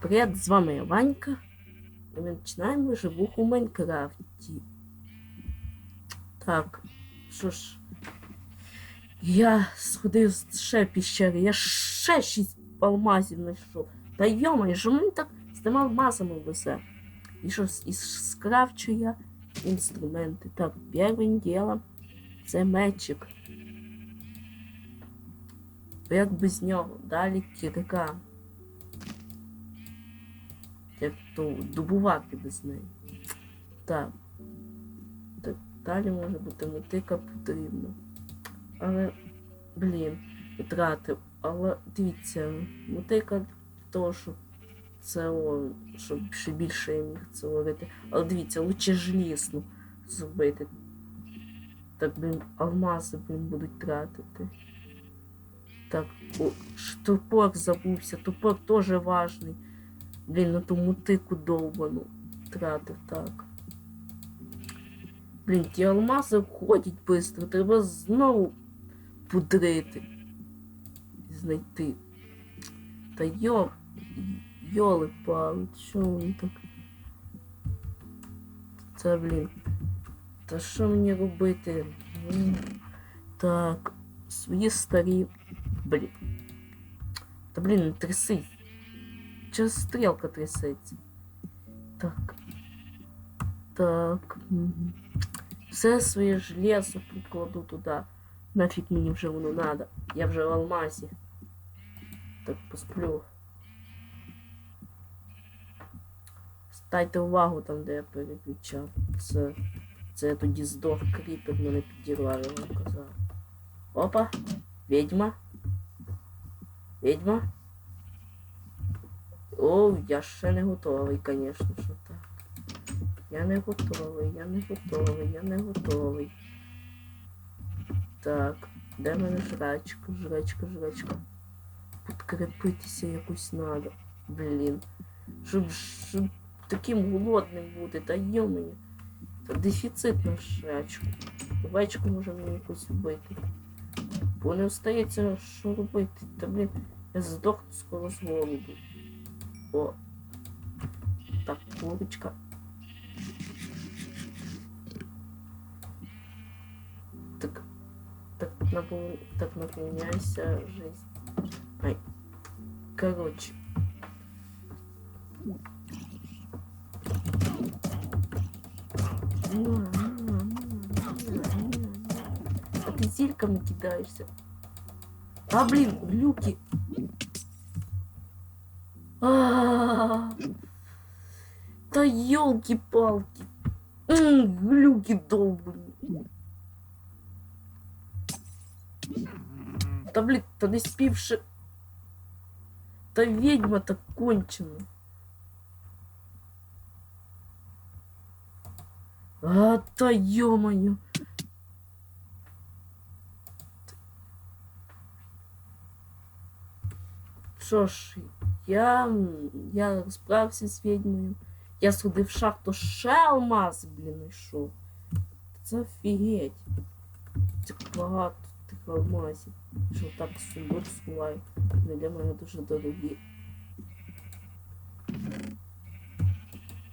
Привіт, з вами Ванька. І ми починаємо живуху в Майнкрафті. Так, що ж. Я сходив ще піщери, я ще шість алмазів знайшов. Та йомай, що мені так з тими алмазами везе? І що і скрафчу я інструменти. Так, першим ділом це мечик. Як без нього? Далі кірка. Як то добувати без неї. Так. Так, далі може бути мотика потрібна. Але, блін, втратив. Але дивіться, мотика того, що це щоб ще більше я міг це ловити. Але дивіться, лучше желізну зробити. Так, блін, алмази, блін, будуть тратити. Так, о, тупок забувся, тупок теж важний. Блін, на ту мотику довбану тратив, так. Блін, ті алмази входять швидко, треба знову пудрити. Знайти. Та йо, йоли пали, що вони так? Це, блін. Та що мені робити? Так, свої старі. Блін. Та блін, не трясись. Через стрілка трясеться. Так. Так. мгм. Все своє железо прикладу туди. Нафіг мені вже воно надо. Я вже в алмазі. Так посплю. Стайте увагу там, де я переключав. Це. Це я тоді здох кріпер мене підірвав, я вам казав. Опа! Ведьма. Ведьма. О, я ще не готовий, звісно, що так. Я не готовий, я не готовий, я не готовий. Так, де мене жрачка, жрачка, жрачка. Підкрепитися якось надо. Блін. Щоб, щоб таким голодним бути, та йомені. Та дефіцит на жрачку. Овечку може мені якось вбити. Бо не остається, що робити. Та блін, я здохну скоро з голоду. О. Так, курочка. Так. Так, напол... так наполняйся жизнь. Ай. Короче. На, ты зельком кидаешься? А, блин, глюки. А -а -а да елки-палки. Глюки долбые. Да блин, то не спивши. Да ведьма-то кончена. А, да ё-моё. Що ж, я, я розправився з відьмою. Я сходив в шахту ще алмаз, блін, знайшов. Це офігеть. Це багато тих алмазів. Що так сундук сховаю. Для мене дуже дорогі.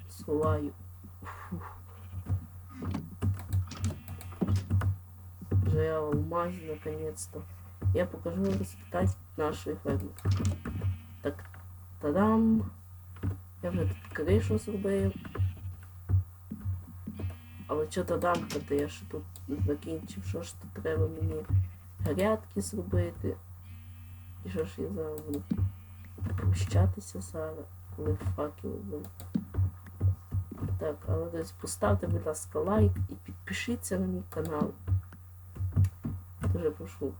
Сховаю. Фух. Вже я в алмазі наконец-то. Я покажу результат нашої ферми. Так, тадам. Я вже тут кришу зробив. Але що тадам, то я ще тут закінчив, що ж тут треба мені грядки зробити. І що ж я зараз буду прощатися зараз, коли факел буду. Так, але десь поставте, будь ласка, лайк і підпишіться на мій канал. Дуже прошу.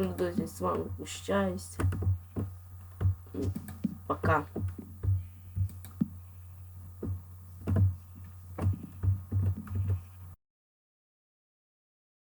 Ж, друзі, з вами прощаюсь. Пока.